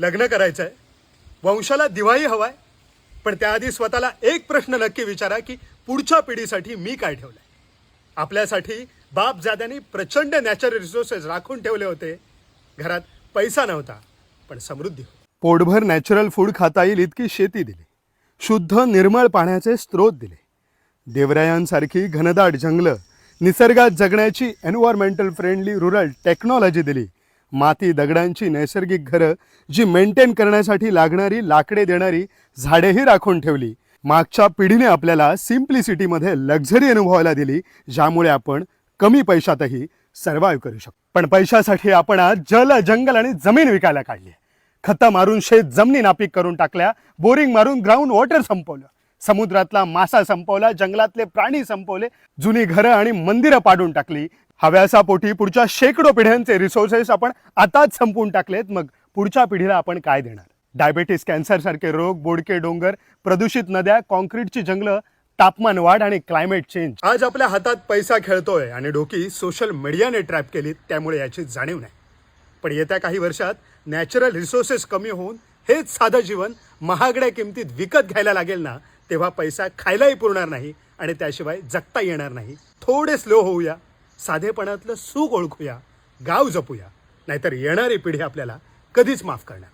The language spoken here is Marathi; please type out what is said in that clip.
लग्न करायचं आहे वंशाला दिवाळी हवाय. पण त्याआधी स्वतःला एक प्रश्न नक्की विचारा की पुढच्या पिढीसाठी मी काय ठेवलंय? आपल्यासाठी बाप जाद्यांनी प्रचंड नॅचरल रिसोर्सेस राखून ठेवले होते. घरात पैसा नव्हता पण समृद्धी होती. पोटभर नॅचरल फूड खाता येईल इतकी शेती दिली. शुद्ध निर्मळ पाण्याचे स्रोत दिले. देवरायांसारखी घनदाट जंगलं निसर्गात जगण्याची एन्व्हायरमेंटल फ्रेंडली रुरल टेक्नॉलॉजी दिली. माती दगडांची नैसर्गिक घरं जी मेंटेन करण्यासाठी लागणारी लाकडे देणारी झाडेही राखून ठेवली. मागच्या पिढीने आपल्याला सिम्प्लिसिटीमध्ये लक्झरी अनुभवायला दिली ज्यामुळे आपण कमी पैशातही सर्वाईव्ह करू शकतो. पण पैशासाठी आपण आज जल जंगल आणि जमीन विकायला काढली. आहे खतं मारून शेत जमिनी नापीक करून टाकल्या बोरिंग मारून ग्राउंड वॉटर संपवलं. समुद्रातला मासा संपवला जंगलातले प्राणी संपवले जुनी घरं आणि मंदिरं पाडून टाकली हव्यासा पोटी पुढच्या शेकडो पिढ्यांचे रिसोर्सेस आपण आताच संपून टाकलेत. मग पुढच्या पिढीला आपण काय देणार? डायबेटीस कॅन्सर सारखे रोग बोडके डोंगर प्रदूषित नद्या कॉन्क्रीटची जंगलं तापमान वाढ आणि क्लायमेट चेंज आज आपल्या हातात पैसा खेळतोय आणि डोकी सोशल मीडियाने ट्रॅप केली त्यामुळे याची जाणीव नाही. पण येत्या काही वर्षात नॅचरल रिसोर्सेस कमी होऊन हेच साधं जीवन महागड्या किमतीत विकत घ्यायला लागेल ना तेव्हा पैसा खायलाही पुरणार नाही आणि त्याशिवाय जगता येणार नाही. थोडे स्लो होऊया. साधेपणातलं सुख ओळखूया गाव जपूया नाहीतर येणारी पिढी आपल्याला कधीच माफ करणार नाही.